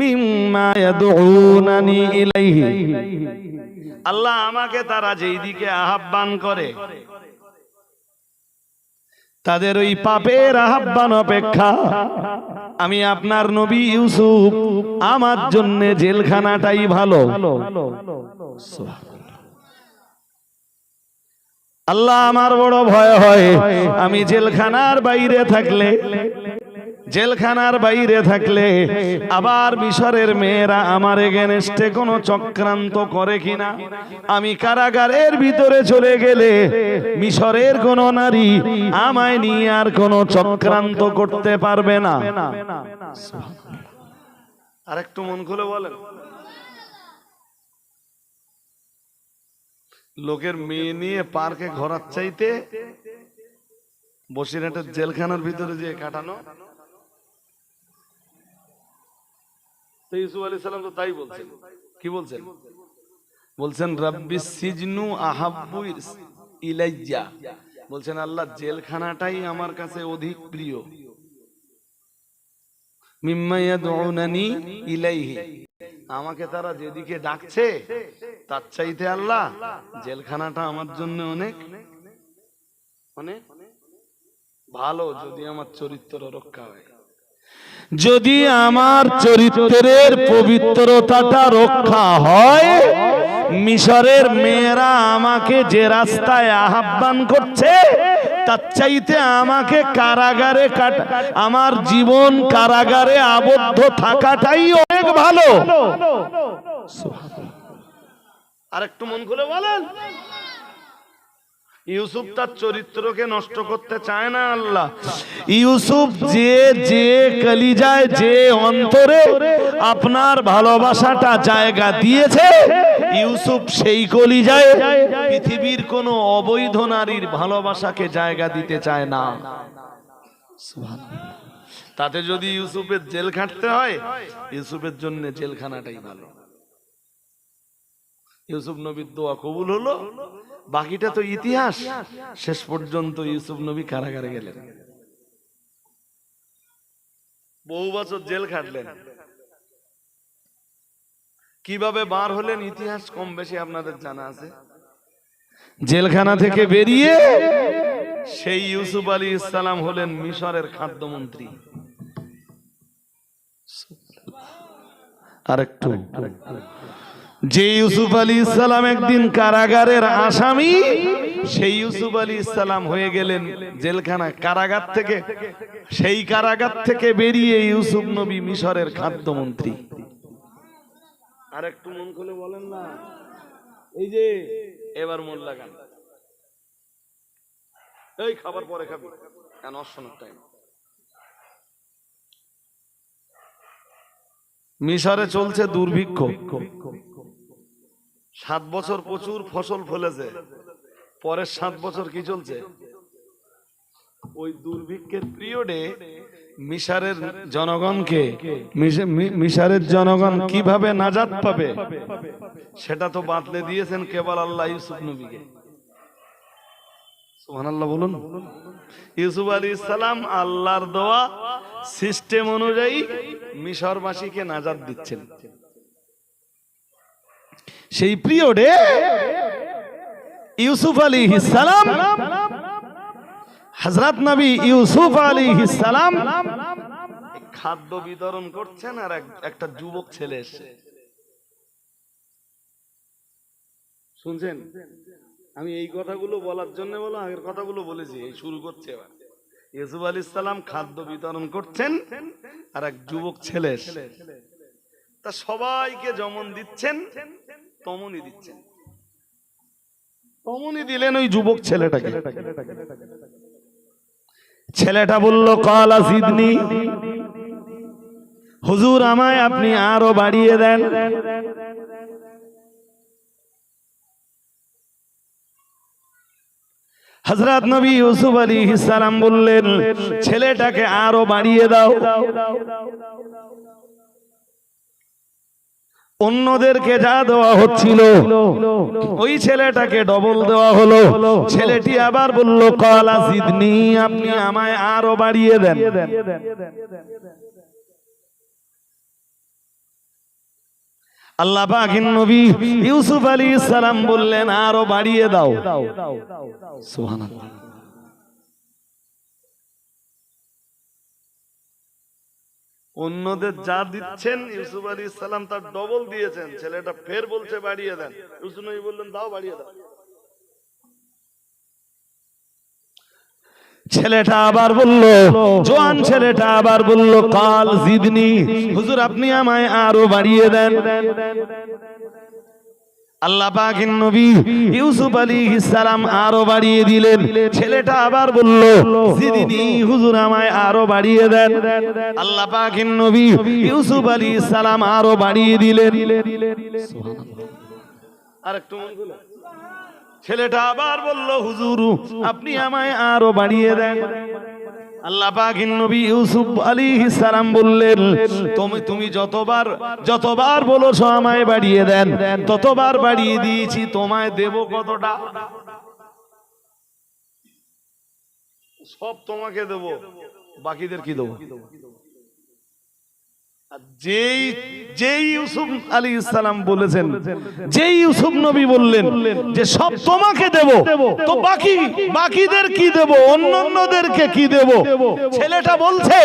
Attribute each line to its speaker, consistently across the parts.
Speaker 1: মিম্মা ইয়াদউনানি ইলাইহি। আল্লাহ আমাকে তারা যেই দিকে আহ্বান করে, তাদের ওই পাপের আহ্বান অপেক্ষা। আমি আপনার নবী ইউসুফ, আমার জন্য জেলখানাটাই ভালো। আল্লাহ আমার বড় ভয় হয়, আমি জেলখানার বাইরে থাকলে জেলখানার বাইরে থাকলে আবার মিশরের মেয়েরা আমার এগেনস্টে কোনো চক্রান্ত করে কিনা? আমি কারাগারের ভিতরে চলে গেলে মিশরের কোন নারী আমায় নিয়ে আর কোনো চক্রান্ত করতে পারবে না। আর একটু মন খুলে বলেন। লোকের মেয়ে নিয়ে পার্কে ঘোরার চাইতে বসিরহাটের জেলখানার ভিতরে যে কাটানো? ইউসুফ আলী তো তাই বলছেন। কি বলছেন? বলছেন সিজনু আহাব্বু ইলাইয়া। বলছেন, আল্লাহ, জেলখানাটাই আমার কাছে অধিক প্রিয়। ইলাইহি। আমাকে তারা যেদিকে ডাকছে, তার চাইতে আল্লাহ, জেলখানাটা আমার জন্য অনেক অনেক ভালো, যদি আমার চরিত্র রক্ষা হয়। যদি আমার চরিত্রের পবিত্রতাটা রক্ষা হয়, মিশরের মেয়েরা আমাকে যে রাস্তায় আহ্বান করছে, তার চাইতে আমাকে কারাগারে কাটা আমার জীবন কারাগারে আবদ্ধ থাকাটাই অনেক ভালো। আর একটু মন খুলে বলেন। ইউসুফ তার চরিত্রকে নষ্ট করতে চায় না আল্লাহ। ইউসুফ যে যে কলিজায় যে অন্তরে আপনার ভালোবাসাটা জায়গা দিয়েছে ইউসুফ সেই কলিজায় পৃথিবীর কোনো অবৈধ নারীর ভালোবাসাকে জায়গা দিতে চায় না। তাতে যদি ইউসুফের জেল খাটতে হয় ইউসুফের জন্য জেলখানাটাই ভালো। ইউসুফ নবীর দোয়া কবুল হলো বাকিটা তো ইতিহাস। শেষ পর্যন্ত ইউসুফ নবী কারাগারে গেলেন। বহু বছর জেল খাটলেন। কীভাবে বার হলেন ইতিহাস কম বেশি আপনাদের জানা আছে? জেলখানা থেকে বেরিয়ে সেই ইউসুফ আলী ইসলাম হলেন মিশরের খাদ্যমন্ত্রী। আরেকটু। যে ইউসুফ আলী ইসলাম একদিন কারাগারের আসামি সেই ইউসুফ আলী ইসলাম হয়ে গেলেন জেলখানা কারাগার থেকে। সেই কারাগার থেকে বেরিয়ে ইউসুফ নবী মিশরের খাদ্যমন্ত্রী। আর একটু মন খুলে বলেন না। এই যে এবার মন লাগান। এই খাবার পরে খাবি। কেন অসনের টাইম মিশরে চলছে দুর্ভিক্ষ। সাত বছর প্রচুর ফসল ফলেছে। পরের সাত বছর কি চলছে? ওই দুর্ভিক্ষের পিরিয়ডে মিশারের জনগণকে মিশারের জনগণ কীভাবে নাজাত পাবে, সেটা তো বাতলে দিয়েছেন কেবল আল্লাহ ইউসুফ নবীকে। বলুন। ইউসুফ আলী ইসলাম আল্লাহর দোয়া সিস্টেম অনুযায়ী মিশরবাসীকে নাজাত দিচ্ছেন। সেই পিরিয়ডে ইউসুফ আলী সালাম। হজরত নবী ইউসুফ আলী সালাম। খাদ্য বিতরণ করছেন আর একটা যুবক ছেলে এসে শুনছেন? আমি এই কথাগুলো বলার জন্য বলো, আগের কথাগুলো বলেছি, এই শুরু করছে এবার। ইউসুফ আলী সালাম খাদ্য বিতরণ করছেন আর এক যুবক ছেলে তা সবাইকে যেমন দিচ্ছেন। তমনই দিচ্ছেন। তমনই দিলেন ওই যুবক ছেলেটাকে। ছেলেটা বলল, কলা আসিদনি। হুজুর আমায় আপনি আরও বাড়িয়ে দেন। হজরত নবী ইউসুফ আলী সালাম বললেন, ছেলেটাকে আরও বাড়িয়ে দাও। অন্যদেরকে যা দেওয়া হচ্ছিল, ওই ছেলেটাকে ডবল দেওয়া হলো। ছেলেটি আবার বলল, কলা সিদনি, আপনি আমায় আরও বাড়িয়ে দেন। আল্লাহ পাকের নবী ইউসুফ আলী সালাম বললেন, আরও বাড়িয়ে দাও। অন্যদের যা দিচ্ছেন, ইউসুফ আলী ইসলাম তার ডবল দিয়েছেন। ছেলেটা ফের বলছে, বাড়িয়ে দেন। ইউসুফ বললেন, দাও, বাড়িয়ে দাও। ছেলেটা আবার বলল, জোয়ান ছেলেটা আবার বলল, কাল জিদনি, হুজুর আপনি আমায় আরও বাড়িয়ে দেন। আল্লাহ পাকের নবী ইউসুফ আলী সালাম আরও বাড়িয়ে দিলেন। ছেলেটা আবার বলল হুজুর আমায় আরও বাড়িয়ে দেন। আল্লাহ পাকের নবী ইউসুফ আলী সালাম আরও বাড়িয়ে দিলেন। খুলে। ছেলেটা আবার বলল, হুজুর, আপনি আমায় আরও বাড়িয়ে দেন। আল্লাহ পাকের নবী ইউসুফ আলাইহিস সালাম বললেন, তুমি তুমি যতবার যতবার বলেছ আমায় বাড়িয়ে দেন, ততবার বাড়িয়ে দিয়েছি, তোমায় দেব কতটা? সব তোমাকে দেব, বাকিদের কি দেব? যেই যেই ইউসুফ আলী ইসলাম বলেছেন যেই ইউসুফ নবী বললেন যে সব তোমাকে দেব তো বাকি বাকিদের কি দেব অন্যান্যদেরকে কি দেব? ছেলেটা বলছে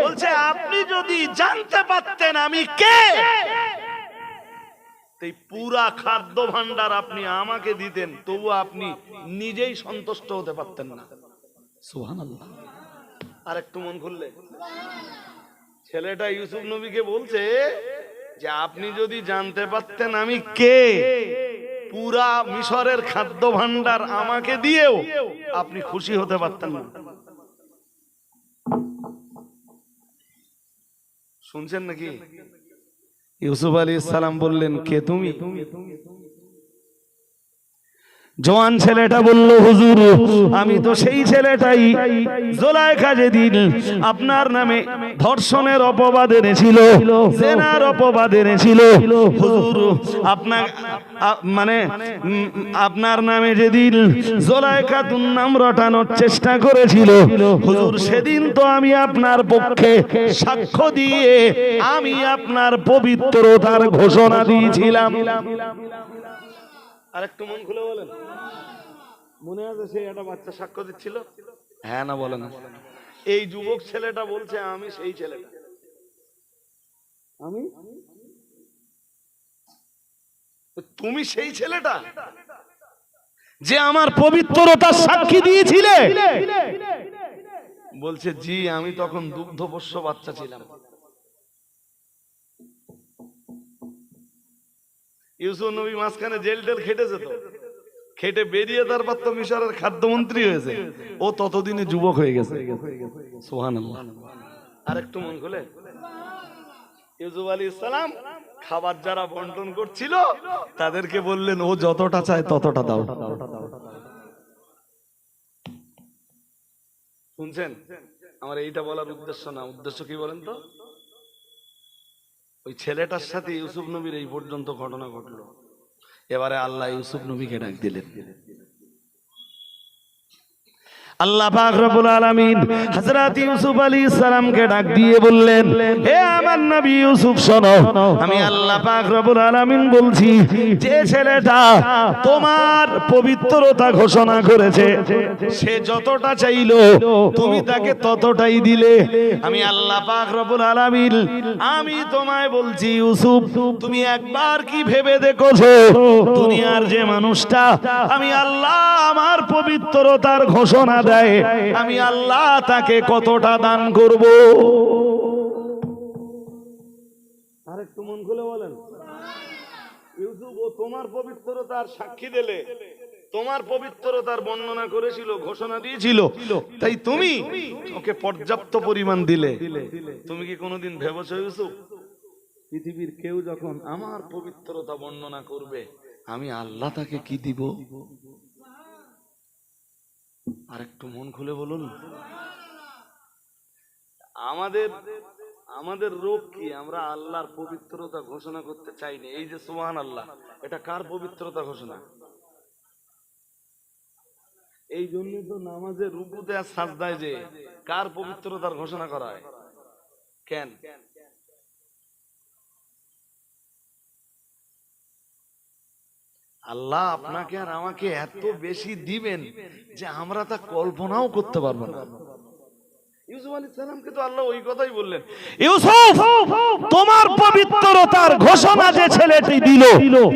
Speaker 1: বলছে আপনি যদি জানতে পারতেন আমি কে? এই পুরা খাদ্য ভান্ডার আপনি আমাকে দিতেন তবু আপনি নিজেই সন্তুষ্ট হতে পারতেন না। সুবহানাল্লাহ। আর একটু মন খুললে। ছেলেটা ইউসুফ নবীকে বলছে যে আপনি যদি জানতে পারতেন আমি কে? পুরা মিশরের খাদ্য ভান্ডার আমাকে দিয়েও আপনি খুশি হতে পারতেন না। শুনছেন নাকি? ইউসুফ আলী সালাম বললেন, কে তুমি? জওয়ান ছেলেটা বলল, হুজুর, আমি তো সেই ছেলেটাই। জোলাইখা যেদিন আপনার নামে ধর্ষণের অপবাদ এনেছিল, জেনার অপবাদ এনেছিল, হুজুর, আপনার মানে আপনার নামে যেদিন জোলাইখা নাম রটানোর চেষ্টা করেছিল, হুজুর, সেদিন তো আমি আপনার পক্ষে সাক্ষ্য দিয়ে আমি আপনার পবিত্রতার ঘোষণা দিয়েছিলাম। আর একটু মন খুলে বলেন। মনে আছে সেই একটা বাচ্চা সাক্ষ্য দিচ্ছিল? হ্যাঁ না বলে না এই যুবক ছেলেটা বলছে আমি সেই ছেলেটা। আমি? তুমি সেই ছেলেটা? যে আমার পবিত্রতার সাক্ষী দিয়েছিলে? বলছে জি আমি তখন দুগ্ধপোষ্য বাচ্চা ছিলাম। ইউসুফ নবী মাঝখানে জেল টেল খেটেছে তো খেটে বেরিয়ে তারপর তো মিশরের খাদ্যমন্ত্রী হয়েছে। ও ততদিনে যুবক হয়ে গেছে। সোহান আর একটু মন খুলে। ইউসুফ আলী ইসলাম খাবার যারা বন্টন করছিল, তাদেরকে বললেন, ও যতটা চায় ততটা দাও। শুনছেন? আমার এইটা বলার উদ্দেশ্য না। উদ্দেশ্য কি বলেন তো? ওই ছেলেটার সাথে ইউসুফ নবীর এই পর্যন্ত ঘটনা ঘটলো। এবারে আল্লাহ ইউসুফ নবীকে ডাক দিলেন। আল্লাহ পাক রব্বুল আলামিন হযরত ইউসুফ আলাইহিস সালামকে ডাক দিয়ে বললেন হে আমার নবী ইউসুফ, শোনো, আমি আল্লাহ পাক রব্বুল আলামিন বলছি, যে ছেলেটা তোমার পবিত্রতা ঘোষণা করেছে, সে যতটা চাইলো তুমি তাকে ততটাই দিলে। আমি আল্লাহ পাক রব্বুল আলামিন, আমি তোমায় বলছি, ইউসুফ, তুমি একবার কি ভেবে দেখোছো? দুনিয়ার যে মানুষটা, আমি আল্লাহ আমার পবিত্রতার ঘোষণা দেয়, আমি আল্লাহ তাকে কতটা দান করব? আরেকটু মন খুলে বলেন। ইউসুফ ও তোমার পবিত্রতার সাক্ষী দিলে, তোমার পবিত্রতার বর্ণনা করেছিল, ঘোষণা দিয়েছিল। তাই তুমি ওকে পর্যাপ্ত পরিমাণ দিলে। তুমি কি কোনোদিন ভেবেছো, ইউসুফ? পৃথিবীর কেউ যখন আমার পবিত্রতা বর্ণনা করবে, আমি আল্লাহ তাকে কি দিব? আর একটু মন খুলে বলুন। আমাদের আমাদের রোগ কি? আমরা আল্লাহর পবিত্রতা ঘোষণা করতে চাই না এই যে সুবহান আল্লাহ এটা কার পবিত্রতা ঘোষণা? এই জন্য তো নামাজে রুকুতে আর সাজদায় যে কার পবিত্রতার ঘোষণা করা হয়? কেন? আল্লাহ আপনাকে আর আমাকে এত বেশি দিবেন যে আমরা তা কল্পনাও করতে পারব না। ইউসুফ আলী সালামকে তো আল্লাহ ওই কথাই বললেন।
Speaker 2: ইউসুফ তোমার পবিত্রতার ঘোষণা যে ছেলেটি দিল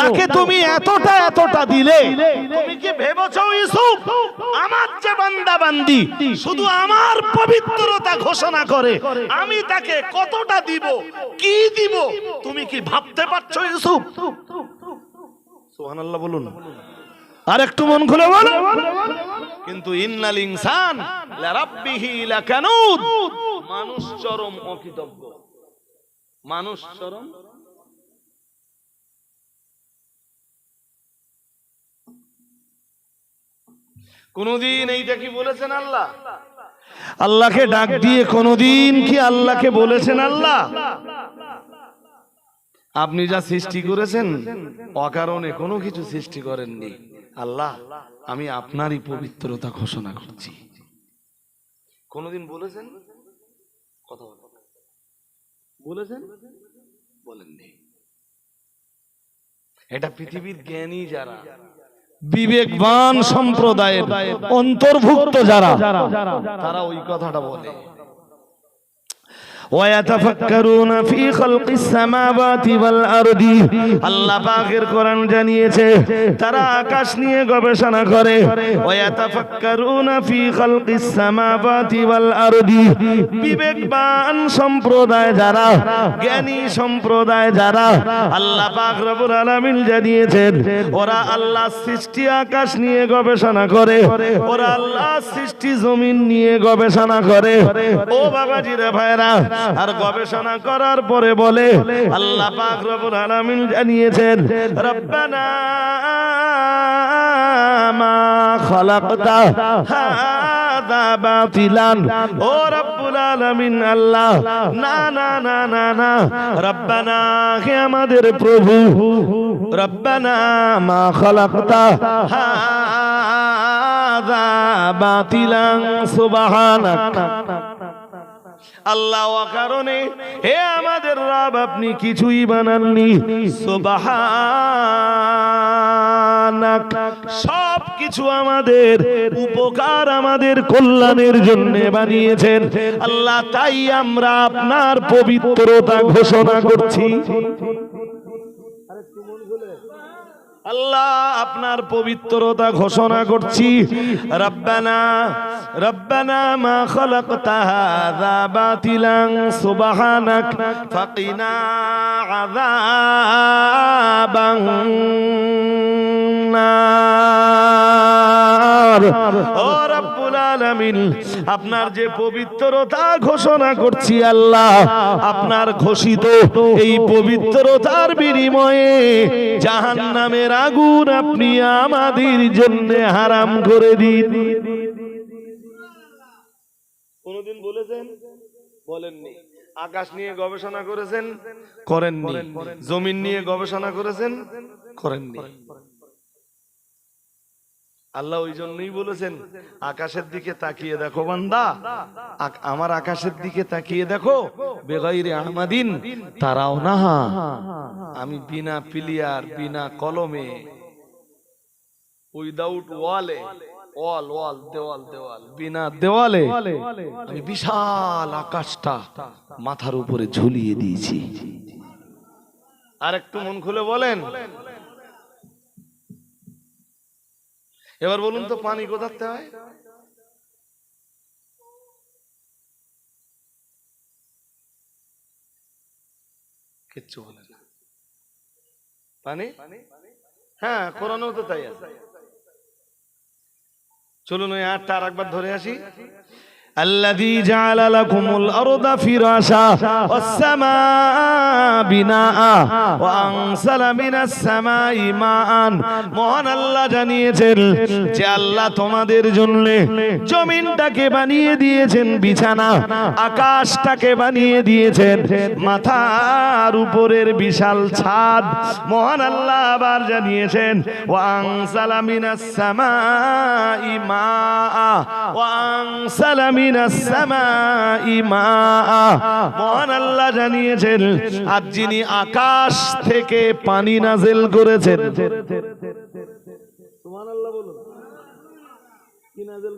Speaker 2: তাকে তুমি এতটা এতটা দিলে।
Speaker 1: তুমি কি ভেবেছো ইউসুফ আমার যে বান্দা বান্দি শুধু আমার পবিত্রতা ঘোষণা করে আমি তাকে কতটা দিব কি দিব তুমি কি ভাবতে পারছ ইউসুফ? সুবহানাল্লাহ বলুন।
Speaker 2: আর একটু মন খুলে বলো।
Speaker 1: কিন্তু ইন্নাল ইনসান লারাব্বিহি লাকানুদ। মানুষ চরম অকৃতজ্ঞ। মানুষ চরম কোনদিন এইটা কি বলেছেন আল্লাহ?
Speaker 2: আল্লাহকে ডাক দিয়ে কোনোদিন কি আল্লাহকে বলেছেন আল্লাহ?
Speaker 1: আপনি যা সৃষ্টি করেছেন অকারণে কোনো কিছু সৃষ্টি করেননি। আল্লাহ আমি আপনারই পবিত্রতা ঘোষণা করছি। কোনদিন বলেছেন? কথা বলেন বলেছেন? বলেননি। এটা পৃথিবীর জ্ঞানী যারা
Speaker 2: বিবেকবান সম্প্রদায়ের অন্তর্ভুক্ত যারা
Speaker 1: তারা ওই কথাটা বলে।
Speaker 2: ويتفكرون في خلق السماوات والأرض আল্লাহ পাকের কোরআন জানিয়েছে তারা আকাশ নিয়ে গবেষণা করে ويتفكرون في خلق السماوات والأرض বিবেকবান সম্প্রদায় যারা জ্ঞানী সম্প্রদায় যারা আল্লাহ পাক রব্বুল আলামিন জানিয়েছেন ওরা আল্লাহ সৃষ্টি আকাশ নিয়ে গবেষণা করে ওরা আল্লাহ সৃষ্টি জমিন নিয়ে গবেষণা করে ও বাবাজি রে ভাইরা আর গবেষণা করার পরে বলে আল্লাহ পাক রব্বুল আলামিন জানিয়েছেন রব্বানা মা খালাকতা হাদা বাতিলান। ও রব্বুল আলামিন আল্লাহ না না না না না রব্বানা হে আমাদের প্রভু রব্বানা মা খালাকতা হাদা বাতিলান সুবহানাক। আল্লাহ কারণে হে আমাদের রাব, আপনি কিছুই বানাননি। সব কিছু আমাদের, উপকার আমাদের কল্যাণের জন্য বানিয়েছেন। আল্লাহ, তাই আমরা আপনার পবিত্রতা ঘোষণা করছি। আল্লাহ, আপনার পবিত্রতা ঘোষণা করছি। রব্বানা রব্বানা মা খালাকতা হাযা বাতিলান, সুবহানাক, ফাকিনা আযাবান নার। ও রব্বুল আলামিন আপনার যে পবিত্রতা ঘোষণা করছি আল্লাহ আপনার ঘোষিত এই পবিত্রতার বিনিময়ে জাহান্নামের আগুন আপনি আমাদের জন্য হারাম করে দিন।
Speaker 1: কোনদিন বলেছেন? বলেননি। আকাশ নিয়ে গবেষণা করেছেন? করেননি। জমিন নিয়ে গবেষণা করেছেন? করেননি। আল্লাহ ওই জন্যই বলেছেন আকাশের দিকে তাকিয়ে দেখো বান্দা। আমার আকাশের দিকে তাকিয়ে দেখো বেগাইরে আহমাদিন তারাও না আমি বিনা পিলিয়ার বিনা কলমে। উইদাউট ওয়ালে ওয়াল ওয়াল দেওয়াল দেওয়াল। বিনা দেওয়ালে আমি বিশাল আকাশটা মাথার উপরে ঝুলিয়ে দিয়েছি। আর একটু মন খুলে বলেন এবার বলুন তো পানি কোথাতে হয় কিচ্ছু বলে না। পানি? হ্যাঁ করানো তো তাই আছে। চলুন ওই আটটা আর একবার ধরে আসি।
Speaker 2: الذي جعل لكم الأرض فراشا والسماء بناء وأنزل من السماء ماء মহান আল্লাহ জানিয়েছেন যে আল্লাহ তোমাদের জন্য জমিনটাকে বানিয়ে দিয়েছেন বিছানা আকাশটাকে বানিয়ে দিয়েছেন মাথার উপরের বিশাল ছাদ মহান আল্লাহ আবার জানিয়েছেন ওয়াংসালা মিনাস সামাই মা ওয়াংসালা
Speaker 1: মিনাস সামাই মাআ। মহান আল্লাহ জানিয়েছেন, আর যিনি আকাশ থেকে পানি নাজেল করেছেন। সুবহানাল্লাহ বলুন। কি নাজিল